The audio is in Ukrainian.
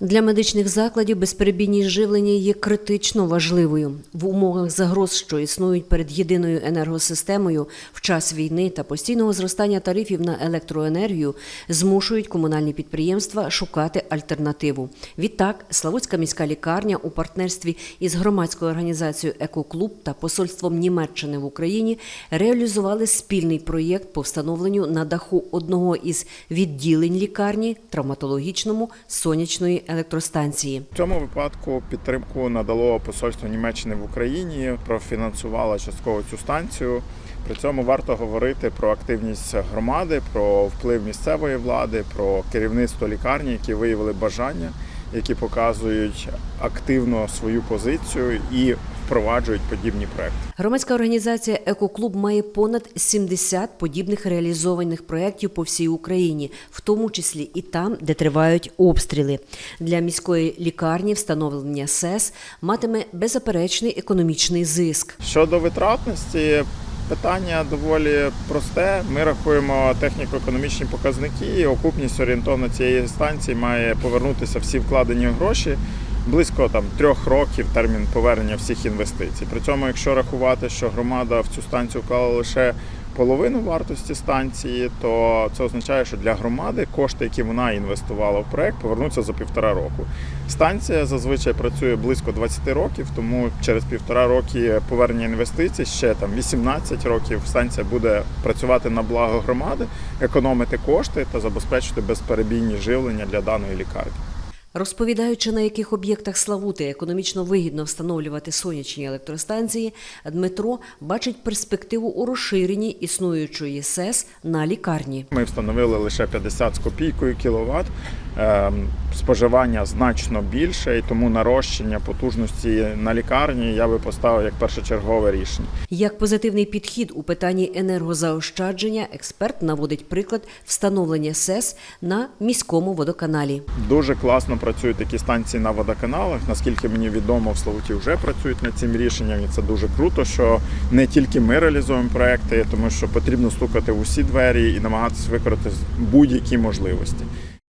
Для медичних закладів безперебійність живлення є критично важливою в умовах загроз, що існують перед єдиною енергосистемою в час війни та постійного зростання тарифів на електроенергію, змушують комунальні підприємства шукати альтернативу. Відтак, Славутська міська лікарня у партнерстві із громадською організацією Екоклуб та посольством Німеччини в Україні реалізували спільний проєкт по встановленню на даху одного із відділень лікарні травматологічному сонячної електростанції. В цьому випадку підтримку надало посольство Німеччини в Україні, профінансувало частково цю станцію. При цьому варто говорити про активність громади, про вплив місцевої влади, про керівництво лікарні, які виявили бажання, які показують активно свою позицію і впроваджують подібні проекти. Громадська організація Екоклуб має понад 70 подібних реалізованих проєктів по всій Україні, в тому числі і там, де тривають обстріли. Для міської лікарні встановлення СЕС матиме беззаперечний економічний зиск. Щодо витратності, питання доволі просте. Ми рахуємо техніко-економічні показники. і Окупність орієнтовно цієї станції має повернутися всі вкладені гроші. Близько там трьох років термін повернення всіх інвестицій. При цьому, якщо рахувати, що громада в цю станцію вклала лише половину вартості станції, то це означає, що для громади кошти, які вона інвестувала в проект, повернуться за півтора року. Станція зазвичай працює близько 20 років, тому через півтора роки повернення інвестицій ще там 18 років станція буде працювати на благо громади, економити кошти та забезпечити безперебійні живлення для даної лікарні. Розповідаючи, на яких об'єктах Славути економічно вигідно встановлювати сонячні електростанції, Дмитро бачить перспективу у розширенні існуючої СЕС на лікарні. Ми встановили лише 50 з копійкою кіловат. Ем, Споживання значно більше, і тому нарощення потужності на лікарні я би поставив як першочергове рішення. Як позитивний підхід у питанні енергозаощадження, експерт наводить приклад встановлення СЕС на міському водоканалі. Дуже класно працюють такі станції на водоканалах. Наскільки мені відомо, в Славуті вже працюють над цим рішенням, і це дуже круто, що не тільки ми реалізуємо проекти, тому що потрібно стукати в усі двері і намагатися використати будь-які можливості.